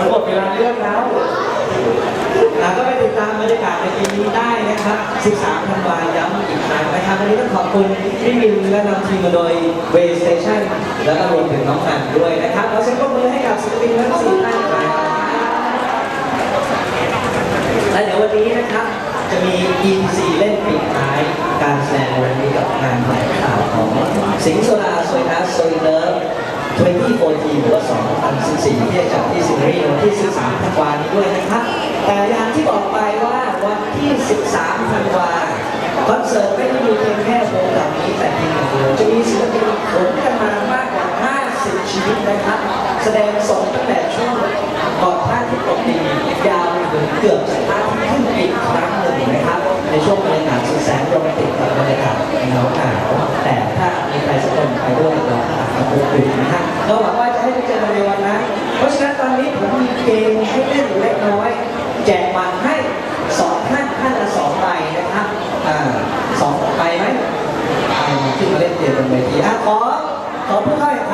มันหมดเวลาเรื่องแล้วอะก็ไปติดตามบรรยากาศในปีนี้ได้นะครับ 13 ธันวาย้ำอีกครั้งนะครับวันนี้ต้องขอบคุณพี่มิวและนำทีมมาโดย Way Station แล้วก็รวมถึงน้องนันด้วยนะครับเราเซ็นปรบมือให้กับศิลปินทั้งสี่ท่านนะครับและเดี๋ยววันนี้นะครับจะมี EP4 เล่นปิดท้ายการแสดงวันนี้กับงานแถลงข่าวของสิงห์โซดาโซยนัสโซยเลิฟ2014หรือว่า2014ที่จะ 13ธันวาคมนี้ด้วยนะครับ แต่อย่างที่บอกไปว่าวันที่ 13ธันวาคอนเสิร์ตไม่ได้มีเพียงแค่วงเหล่านี้แต่เพียงอย่างเดียวจะมีศิลปินขนกันมามากกว่า 50 ชีวิตนะครับ แสดงสดตั้งแต่ช่วงก่อนพระอาทิตย์ตกดินยาวถึงเกือบจะพระอาทิตย์ขึ้นอีกครั้งหนึ่งนะครับ ในช่วงบรรยากาศสุดแสนโรแมนติกกับบรรยากาศหนาวหนาวแต่ถ้ามีใครสักคนไปด้วยเราอาจจะอบอุ่นนะฮะเราหวังว่าจะให้ได้เจอกันในวันนั้น นั้นตอนนี้ผมมีเกมให้เล่นอยู่เล็กน้อย แจกบัตรให้สองท่านท่านละสองใบนะครับอ่าสองใบไหมไปมาขึ้นมาเล่นเกมบนเวทีอะขอขอผู้เข้าแข่ง